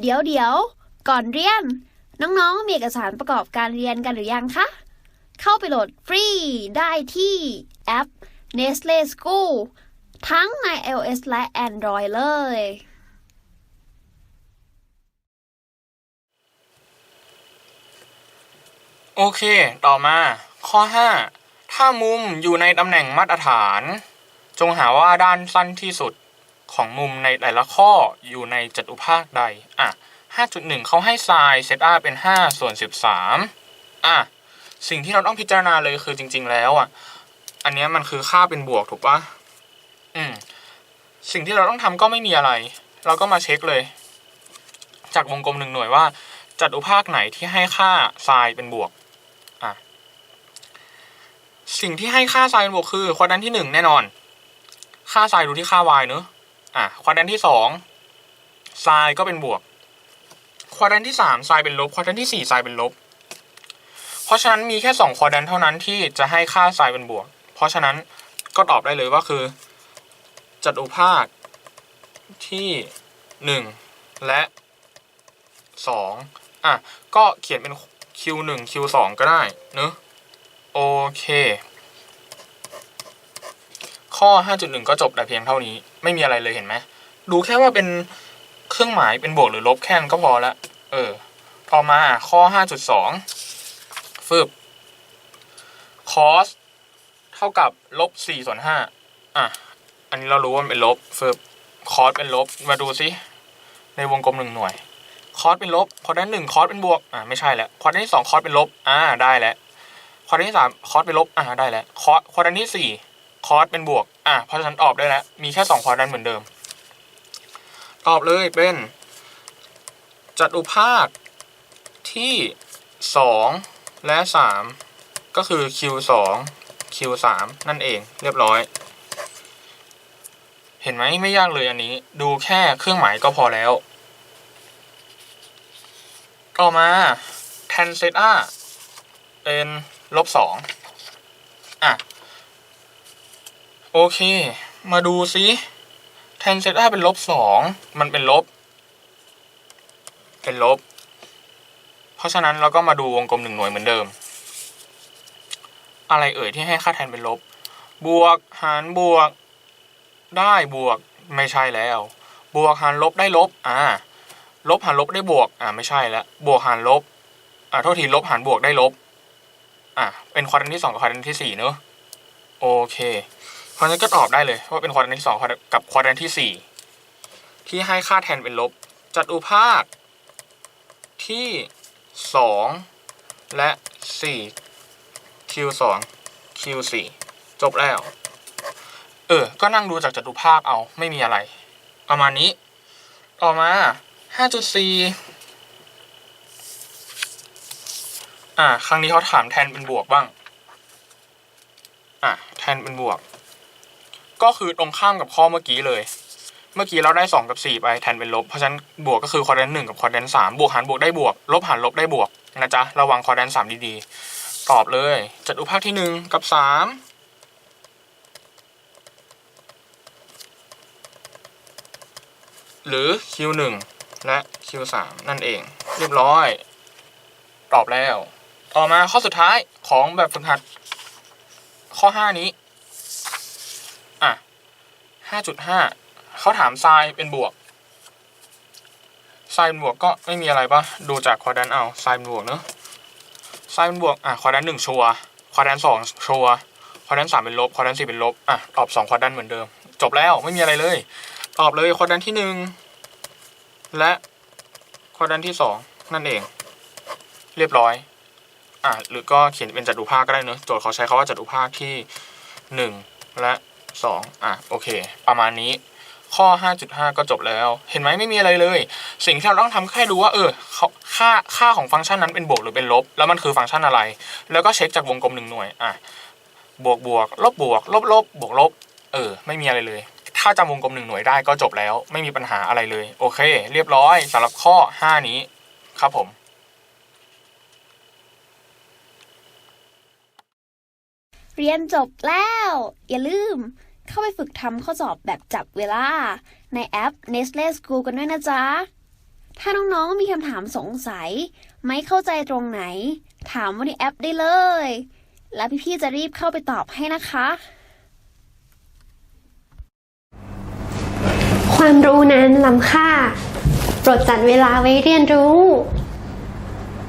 เดี๋ยวเดี๋ยว ก่อนเรียน น้องๆ มีเอกสารประกอบการเรียนกันหรือยังคะ เข้าไปโหลดฟรีได้ที่แอป Nestle School ทั้งใน iOS และ Android เลย โอเค ต่อมา ข้อ 5 ถ้ามุมอยู่ในตำแหน่งมาตรฐาน จงหาว่าด้านสั้นที่สุด ของมุมในแต่ละข้ออยู่ในจัตุภาคใด อะ 5.1 เขาให้ไซน์เซตอาเป็น 5 ส่วน 13 อะ สิ่งที่เราต้องพิจารณาเลยคือจริง ๆ แล้วอะ อันเนี้ยมันคือค่าเป็นบวกถูกปะอืม สิ่งที่เราต้องทำก็ไม่มีอะไร เราก็มาเช็คเลย จากวงกลมหนึ่งหน่วยว่า จัตุภาคไหนที่ให้ค่าไซน์เป็นบวก อะ สิ่งที่ให้ค่าไซน์เป็นบวกคือควอดรันที่หนึ่งแน่นอน ค่าไซน์ดูที่ค่า y เนอะ อะควอดรันที่สองไซน์ก็เป็นบวก ควอดรันที่สามไซน์เป็นลบ ควอดรันที่สี่ไซน์เป็นลบ เพราะฉะนั้นมีแค่สองควอดรันเท่านั้นที่จะให้ค่าไซน์เป็นบวก เพราะฉะนั้นก็ตอบได้เลยว่าคือ จัตุภาคที่หนึ่งและสองอะ ก็เขียนเป็น Q1 Q2 ก็ได้เนอะโอเค ข้อ 5.1 ก็จบแต่เพียงเท่านี้ ไม่มีอะไรเลยเห็นไหมดูแค่ว่าเป็นเครื่องหมายเป็นบวกหรือลบแค่นั้นก็พอละเออ ต่อมาข้อ 5.2ฟึบ cos เท่ากับลบ4ส่วน5อะ อันนี้เรารู้ว่ามันเป็นลบฟึบ cos เป็นลบ มาดูซิในวงกลมหนึ่งหน่วยคอสเป็นลบคอร์ดที่หนึ่งคอสเป็นบวก อ่าไม่ใช่แล้วคอร์ดที่สองคอสเป็นลบ อ่าได้แล้วคอร์ดที่สามคอสเป็นลบ อ่าได้แล้วคอร์ดคอร์ดที่สี่ คอสเป็นบวก อ่าเพราะฉะนั้นตอบได้แล้วมีแค่สองคอร์ดนั้นเหมือนเดิม ตอบเลยเป็น จัตุภาคที่สองและสามก็คือ q สอง q สามนั่นเองเรียบร้อย เห็นไหมไม่ยากเลยอันนี้ ดูแค่เครื่องหมายก็พอแล้ว ต่อมา tan zeta เป็นลบสองอะ โอเค มาดูซิ tan zeta เป็นลบสองมันเป็นลบ เป็นลบ เพราะฉะนั้นเราก็มาดูวงกลมหนึ่งหน่วยเหมือนเดิม อะไรเอ่ยที่ให้ค่าแทนเป็นลบ บวกหารบวก ได้บวกไม่ใช่แล้ว บวกหารลบได้ลบ อ่า ลบหารลบได้บวก อ่าไม่ใช่แล้วบวกหารลบ อ่าโทษทีลบหารบวกได้ลบ อ่าเป็นควอดรันที่สองกับควอดรันที่สี่เนอะโอเค เพราะฉะนั้นก็ตอบได้เลยว่าเป็นควอดรันที่สองกับควอดรันที่สี่ที่ให้ค่าแทนเป็นลบ จัตุภาคที่สองและสี่ q สอง q สี่จบแล้ว เออ ก็นั่งดูจากจัตุภาคเอาไม่มีอะไร ประมาณนี้ ต่อมา 5.4 อ่า ครั้งนี้เขาถามแทนเป็นบวกบ้าง อะแทนเป็นบวก ก็คือตรงข้ามกับข้อเมื่อกี้เลย เมื่อกี้เราได้ 2 กับ 4 ไปแทนเป็นลบ เพราะฉะนั้นบวกก็คือคอร์ดนหนึ่งกับคอร์ดนสามบวกหารบวกได้บวก ลบหารลบได้บวกนะจ๊ะ ระวังคอร์ดนสามดีๆ ตอบเลย จัดอุภาคที่1กับ3หรือ Q1 และ Q3 นั่นเอง เรียบร้อย ตอบแล้ว ต่อมาข้อสุดท้ายของแบบฝึกหัด ข้อ 5 นี้ 5.5 เขาถามไซน์เป็นบวกไซน์เป็นบวกก็ไม่มีอะไรปะดูจากควอดันเอาไซน์เป็นบวกเนอะไซน์เป็นบวกอะควอดันหนึ่งชัวร์ควอดันสองชัวร์ควอดันสามเป็นลบควอดันสี่เป็นลบอะตอบสองควอดันเหมือนเดิม จบแล้วไม่มีอะไรเลย ตอบเลยควอดันที่หนึ่งและควอดันที่สองนั่นเอง เรียบร้อยอะหรือก็เขียนเป็นจัตุภาคก็ได้เนอะโจทย์เขาใช้คาว่าจัตุภาคที่หนึ่งและ สองอะโอเค ประมาณนี้ ข้อ 5.5 ก็จบแล้ว เห็นไหมไม่มีอะไรเลย สิ่งที่เราต้องทำแค่ดูว่าเออเขาค่าค่าของฟังก์ชันนั้นเป็นบวกหรือเป็นลบ แล้วมันคือฟังก์ชันอะไร แล้วก็เช็คจากวงกลมหนึ่งหน่วยอะบวกบวกลบบวกลบลบบวกลบเออ ไม่มีอะไรเลย ถ้าจำวงกลมหนึ่งหน่วยได้ก็จบแล้ว ไม่มีปัญหาอะไรเลย โอเค เรียบร้อยสำหรับข้อ 5 นี้ครับผม เรียนจบแล้ว อย่าลืม เข้าไปฝึกทำข้อสอบแบบจับเวลา ในแอป Nestle School กันด้วยนะจ๊ะ ถ้าน้องๆมีคำถามสงสัย ไม่เข้าใจตรงไหน ถามว่าในแอปได้เลย แล้วพี่ๆจะรีบเข้าไปตอบให้นะคะ ความรู้นั้นล้ำค่า โปรดจัดเวลาไว้เรียนรู้